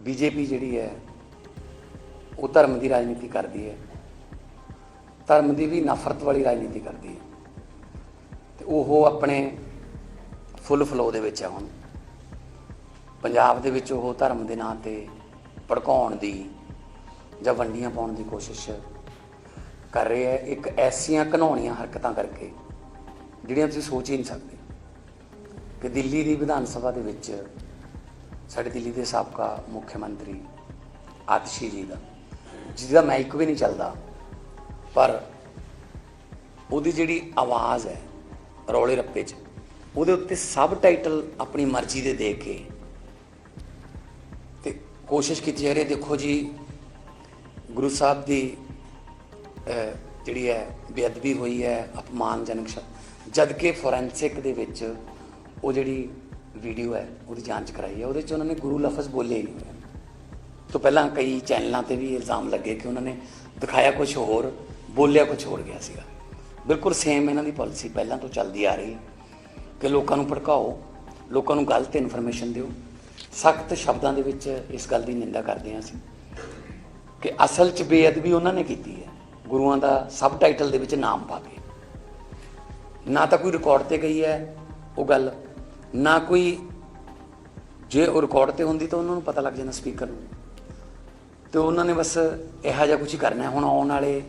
BJP ਜਿਹੜੀ ਹੈ, ਉਹ ਧਰਮ ਦੀ ਰਾਜਨੀਤੀ ਕਰਦੀ ਹੈ। ਧਰਮ ਦੀ ਵੀ ਨਫ਼ਰਤ ਵਾਲੀ ਰਾਜਨੀਤੀ ਕਰਦੀ ਹੈ। ਤੇ ਉਹ ਆਪਣੇ ਫੁੱਲ ਫਲੋ ਦੇ ਵਿੱਚ ਹੈ ਹੁਣ। ਪੰਜਾਬ ਦੇ ਵਿੱਚ ਉਹ ਧਰਮ ਦੇ ਨਾਂ ਤੇ ਭੜਕਾਉਣ ਦੀ ਜਾਂ ਵੰਡੀਆਂ ਪਾਉਣ ਦੀ ਕੋਸ਼ਿਸ਼ ਕਰ ਰਹੇ ਹੈ। ਇੱਕ ਐਸੀਆਂ ਘਨੌਣੀਆਂ ਹਰਕਤਾਂ ਕਰਕੇ, ਜਿਹੜੀਆਂ ਤੁਸੀਂ ਸੋਚ ਹੀ ਨਹੀਂ ਸਕਦੇ ਕਿ ਦਿੱਲੀ ਦੀ ਵਿਧਾਨ ਸਭਾ ਦੇ ਵਿੱਚ ਸਾਡੇ ਦਿੱਲੀ ਦੇ ਸਾਬਕਾ ਮੁੱਖ ਮੰਤਰੀ ਆਤਸ਼ੀ ਜੀ ਦਾ, ਜਿਹਦਾ ਮਾਈਕ ਵੀ ਨਹੀਂ ਚੱਲਦਾ, ਪਰ ਉਹਦੀ ਜਿਹੜੀ ਆਵਾਜ਼ ਹੈ ਰੌਲੇ ਰੱਪੇ 'ਚ, ਉਹਦੇ ਉੱਤੇ ਸਬ ਟਾਈਟਲ ਆਪਣੀ ਮਰਜ਼ੀ ਦੇ ਦੇ ਕੇ ਤੇ ਕੋਸ਼ਿਸ਼ ਕੀਤੀ ਜਾ ਰਹੀ ਹੈ, ਦੇਖੋ ਜੀ, ਗੁਰੂ ਸਾਹਿਬ ਦੀ ਜਿਹੜੀ ਹੈ ਬੇਅਦਬੀ ਹੋਈ ਹੈ, ਅਪਮਾਨਜਨਕ ਸ਼- ਜਦ ਕਿ ਫੋਰੈਂਸਿਕ ਦੇ ਵਿੱਚ ਉਹ ਜਿਹੜੀ ਵੀਡੀਓ ਹੈ, ਉਹਦੀ ਜਾਂਚ ਕਰਾਈ ਹੈ, ਉਹਦੇ 'ਚ ਉਹਨਾਂ ਨੇ ਗੁਰੂ ਲਫ਼ਜ਼ ਬੋਲੇ ਹੀ ਨਹੀਂ ਹੋਏ। ਤੋਂ ਪਹਿਲਾਂ ਕਈ ਚੈਨਲਾਂ ਤੇ ਵੀ ਇਲਜ਼ਾਮ ਲੱਗੇ ਕਿ ਉਹਨਾਂ ਨੇ ਦਿਖਾਇਆ ਕੁਝ ਹੋਰ, ਬੋਲਿਆ ਕੁਝ ਹੋਰ ਗਿਆ ਸੀਗਾ। ਬਿਲਕੁਲ ਸੇਮ ਇਹਨਾਂ ਦੀ ਪਾਲਿਸੀ ਪਹਿਲਾਂ ਤੋਂ ਚੱਲਦੀ ਆ ਰਹੀ ਕਿ ਲੋਕਾਂ ਨੂੰ ਭੜਕਾਓ, ਲੋਕਾਂ ਨੂੰ ਗਲਤ ਇਨਫੋਰਮੇਸ਼ਨ ਦਿਓ। ਸਖਤ ਸ਼ਬਦਾਂ ਦੇ ਵਿੱਚ ਇਸ ਗੱਲ ਦੀ ਨਿੰਦਾ ਕਰਦੇ ਹਾਂ ਅਸੀਂ ਕਿ ਅਸਲ 'ਚ ਬੇਅਦਬੀ ਉਹਨਾਂ ਨੇ ਕੀਤੀ ਹੈ। ਗੁਰੂਆਂ ਦਾ ਸਬ ਟਾਈਟਲ ਦੇ ਵਿੱਚ ਨਾਮ ਪਾ ਕੇ ਨਾ ਤਾਂ ਕੋਈ ਰਿਕਾਰਡ ਤੇ ਗਈ ਹੈ ਉਹ ਗੱਲ ਨਾ ਕੋਈ ਜੇ ਉਹ ਰਿਕਾਰਡ ਤੇ ਹੁੰਦੀ ਤਾਂ ਉਹਨਾਂ ਨੂੰ ਪਤਾ ਲੱਗ ਜਾਂਦਾ ਸਪੀਕਰ ਨੂੰ। ਤੇ ਉਹਨਾਂ ਨੇ ਬਸ ਇਹੋ ਜਿਹਾ ਕੁਝ ਹੀ ਕਰਨਾ ਹੁਣ ਆਉਣ ਵਾਲੇ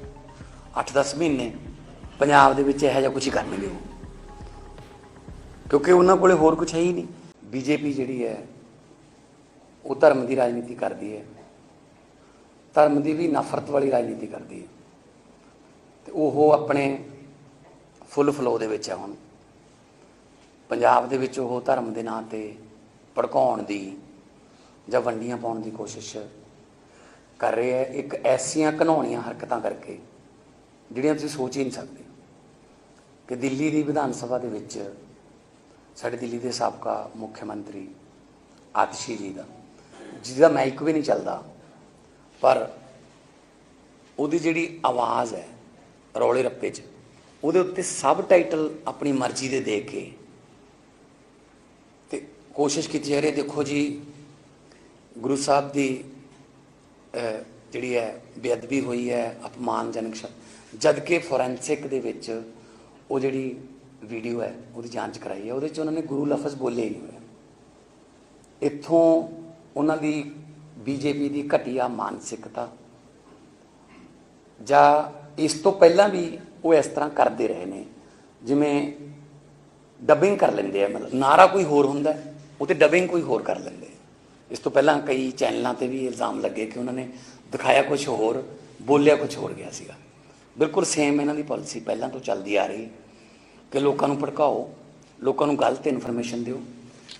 8-10 ਮਹੀਨੇ ਪੰਜਾਬ ਦੇ ਵਿੱਚ ਇਹੋ ਜਿਹਾ ਕੁਝ ਹੀ ਕਰਨਗੇ ਉਹ। ਕਿਉਂਕਿ ਉਹਨਾਂ ਕੋਲੇ ਹੋਰ ਕੁਝ ਹੈ ਹੀ ਨਹੀਂ। ਬੀਜੇਪੀ ਜਿਹੜੀ ਹੈ, ਉਹ ਧਰਮ ਦੀ ਰਾਜਨੀਤੀ ਕਰਦੀ ਹੈ। ਧਰਮ ਦੀ ਵੀ ਨਫ਼ਰਤ ਵਾਲੀ ਰਾਜਨੀਤੀ ਕਰਦੀ ਹੈ। ਤੇ ਉਹ ਆਪਣੇ ਫੁੱਲ ਫਲੋ ਦੇ ਵਿੱਚ ਹੈ ਹੁਣ। ਪੰਜਾਬ ਦੇ ਵਿੱਚ ਉਹ ਧਰਮ ਦੇ ਨਾਂ ਤੇ ਭੜਕਾਉਣ ਦੀ ਜਾਂ ਵੰਡੀਆਂ ਪਾਉਣ ਦੀ ਕੋਸ਼ਿਸ਼ ਕਰ ਰਹੇ ਹੈ। ਇੱਕ ਐਸੀਆਂ ਘਨੌਣੀਆਂ ਹਰਕਤਾਂ ਕਰਕੇ, ਜਿਹੜੀਆਂ ਤੁਸੀਂ ਸੋਚ ਹੀ ਨਹੀਂ ਸਕਦੇ ਕਿ ਦਿੱਲੀ ਦੀ ਵਿਧਾਨ ਸਭਾ ਦੇ ਵਿੱਚ ਸਾਡੇ ਦਿੱਲੀ ਦੇ ਸਾਬਕਾ ਮੁੱਖ ਮੰਤਰੀ ਆਤਸ਼ੀ ਜੀ ਦਾ, ਜਿਹਦਾ ਮਾਈਕ ਵੀ ਨਹੀਂ ਚੱਲਦਾ, ਪਰ ਉਹਦੀ ਜਿਹੜੀ ਆਵਾਜ਼ ਹੈ ਰੌਲੇ ਰੱਪੇ 'ਚ, ਉਹਦੇ ਉੱਤੇ ਸਬ ਟਾਈਟਲ ਆਪਣੀ ਮਰਜ਼ੀ ਦੇ ਦੇ ਕੇ ਕੋਸ਼ਿਸ਼ ਕੀਤੀ ਜਾ ਰਹੀ ਹੈ ਦੇਖੋ ਜੀ ਗੁਰੂ ਸਾਹਿਬ ਦੀ ਜਿਹੜੀ ਹੈ ਬੇਅਦਬੀ ਹੋਈ ਹੈ ਅਪਮਾਨਜਨਕ ਸ਼- ਜਦ ਕਿ ਫੋਰੈਂਸਿਕ ਦੇ ਵਿੱਚ ਉਹ ਜਿਹੜੀ ਵੀਡੀਓ ਹੈ ਉਹਦੀ ਜਾਂਚ ਕਰਾਈ ਹੈ ਉਹਦੇ 'ਚ ਉਹਨਾਂ ਨੇ ਗੁਰੂ ਲਫ਼ਜ਼ ਬੋਲੇ ਹੀ ਨਹੀਂ ਹੋਏ। ਇੱਥੋਂ ਉਹਨਾਂ ਦੀ ਬੀਜੇਪੀ ਦੀ ਘਟੀਆ ਮਾਨਸਿਕਤਾ ਜਾਂ ਇਸ ਤੋਂ ਪਹਿਲਾਂ ਵੀ ਉਹ ਇਸ ਤਰ੍ਹਾਂ ਕਰਦੇ ਰਹੇ ਨੇ ਜਿਵੇਂ ਡੱਬਿੰਗ ਕਰ ਲੈਂਦੇ ਆ ਮਤਲਬ ਨਾਰਾ ਕੋਈ ਹੋਰ ਹੁੰਦਾ ਹੈ, ਉਹ ਤੇ ਡਬਿੰਗ ਕੋਈ ਹੋਰ ਕਰ ਲੈਂਦੇ। ਇਸ ਤੋਂ ਪਹਿਲਾਂ ਕਈ ਚੈਨਲਾਂ ਤੇ ਵੀ ਇਲਜ਼ਾਮ ਲੱਗੇ ਕਿ ਉਹਨਾਂ ਨੇ ਦਿਖਾਇਆ ਕੁਝ ਹੋਰ, ਬੋਲਿਆ ਕੁਝ ਹੋਰ ਗਿਆ ਸੀਗਾ। ਬਿਲਕੁਲ ਸੇਮ ਇਹਨਾਂ ਦੀ ਪਾਲਿਸੀ ਪਹਿਲਾਂ ਤੋਂ ਚੱਲਦੀ ਆ ਰਹੀ। ਕਿ ਲੋਕਾਂ ਨੂੰ ਭੜਕਾਓ, ਲੋਕਾਂ ਨੂੰ ਗਲਤ ਇਨਫੋਰਮੇਸ਼ਨ ਦਿਓ।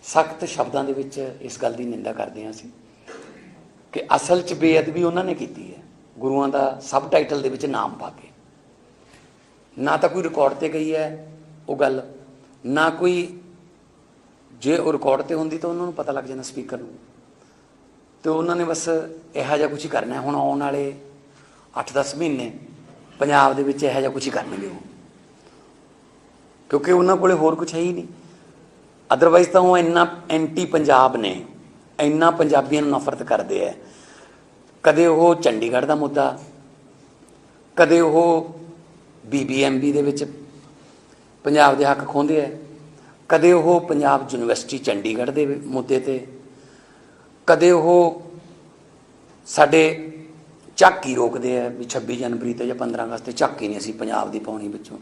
ਸਖਤ ਸ਼ਬਦਾਂ ਦੇ ਵਿੱਚ ਇਸ ਗੱਲ ਦੀ ਨਿੰਦਾ ਕਰਦੇ ਹਾਂ ਅਸੀਂ ਕਿ ਅਸਲ 'ਚ ਬੇਅਦਬੀ ਉਹਨਾਂ ਨੇ ਕੀਤੀ ਹੈ। ਗੁਰੂਆਂ ਦਾ ਸਬ ਟਾਈਟਲ ਦੇ ਵਿੱਚ ਨਾਮ ਪਾ ਕੇ। ਨਾ ਤਾਂ ਕੋਈ ਰਿਕਾਰਡ ਤੇ ਗਈ ਹੈ ਉਹ ਗੱਲ, ਨਾ ਕੋਈ ਜੇ ਉਹ ਰਿਕਾਰਡ ਤੇ ਹੁੰਦੀ ਤਾਂ ਉਹਨਾਂ ਨੂੰ ਪਤਾ ਲੱਗ ਜਾਂਦਾ ਸਪੀਕਰ ਨੂੰ। ਤੇ ਉਹਨਾਂ ਨੇ ਬਸ ਇਹੋ ਜਿਹਾ ਕੁਝ ਹੀ ਕਰਨਾ ਹੁਣ ਆਉਣ ਵਾਲੇ 8-10 ਮਹੀਨੇ ਪੰਜਾਬ ਦੇ ਵਿੱਚ ਇਹੋ ਜਿਹਾ ਕੁਝ ਹੀ ਕਰਨਗੇ ਉਹ। ਕਿਉਂਕਿ ਉਹਨਾਂ ਕੋਲੇ ਹੋਰ ਕੁਝ ਹੈ ਹੀ ਨਹੀਂ। ਅਦਰਵਾਈਜ਼ ਤਾਂ ਉਹ ਇੰਨਾ ਐਂਟੀ ਪੰਜਾਬ ਨੇ, ਇੰਨਾ ਪੰਜਾਬੀਆਂ ਨੂੰ ਨਫ਼ਰਤ ਕਰਦੇ ਆ। ਕਦੇ ਉਹ ਚੰਡੀਗੜ੍ਹ ਦਾ ਮੁੱਦਾ, ਕਦੇ ਉਹ ਬੀਬੀਐਮਬੀ ਦੇ ਵਿੱਚ ਪੰਜਾਬ ਦੇ ਹੱਕ ਖੋਹਦੇ ਆ। ਕਦੇ ਉਹ ਪੰਜਾਬ ਯੂਨੀਵਰਸਿਟੀ ਚੰਡੀਗੜ੍ਹ ਦੇ ਮੁੱਦੇ ਤੇ, ਕਦੇ ਉਹ ਸਾਡੇ ਝਾਕੀ ਰੋਕਦੇ ਆ ਵੀ 26 ਜਨਵਰੀ ਤੇ ਜਾਂ 15 ਅਗਸਤ ਤੇ ਝਾਕੀ ਨਹੀਂ ਅਸੀਂ ਪੰਜਾਬ ਦੀ ਪਾਉਣੀ ਵਿੱਚੋਂ।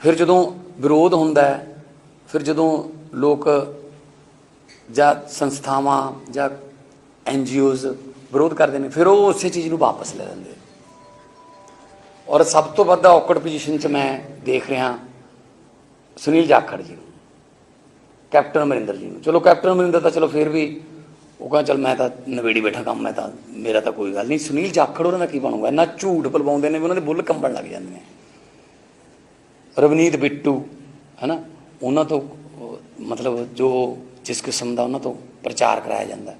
ਫਿਰ ਜਦੋਂ ਵਿਰੋਧ ਹੁੰਦਾ ਹੈ, ਫਿਰ ਜਦੋਂ ਲੋਕ ਜਾਂ ਸੰਸਥਾਵਾਂ ਜਾਂ ਐਨਜੀਓਜ਼ ਵਿਰੋਧ ਕਰਦੇ ਨੇ, ਫਿਰ ਉਹ ਉਸੇ ਚੀਜ਼ ਨੂੰ ਵਾਪਸ ਲੈ ਲੈਂਦੇ ਔਰ ਸਭ ਤੋਂ ਵੱਧ ਔਕੜ ਪੋਜੀਸ਼ਨ 'ਚ ਮੈਂ ਦੇਖ ਰਿਹਾ ਸੁਨੀਲ ਜਾਖੜ ਜੀ ਨੂੰ, ਕੈਪਟਨ ਅਮਰਿੰਦਰ ਜੀ ਨੂੰ। ਚਲੋ ਕੈਪਟਨ ਅਮਰਿੰਦਰ ਤਾਂ ਚਲੋ ਫਿਰ ਵੀ ਉਹ ਕਹਿੰਦਾ ਚਲ ਮੈਂ ਤਾਂ ਨਵੇੜੀ ਬੈਠਾ ਕੰਮ, ਮੈਂ ਤਾਂ, ਮੇਰਾ ਤਾਂ ਕੋਈ ਗੱਲ ਨਹੀਂ। ਸੁਨੀਲ ਜਾਖੜ, ਉਹਨਾਂ ਦਾ ਕੀ ਬਣੂਗਾ? ਇੰਨਾ ਝੂਠ ਪਲਵਾਉਂਦੇ ਨੇ ਵੀ ਉਹਨਾਂ ਦੇ ਬੁੱਲ ਕੰਬਣ ਲੱਗ ਜਾਂਦੇ ਨੇ। ਰਵਨੀਤ ਬਿੱਟੂ, ਹੈਨਾ? ਉਹਨਾਂ ਤੋਂ, ਮਤਲਬ ਜੋ ਜਿਸ ਕਿਸਮ ਦਾ ਉਹਨਾਂ ਤੋਂ ਪ੍ਰਚਾਰ ਕਰਾਇਆ ਜਾਂਦਾ।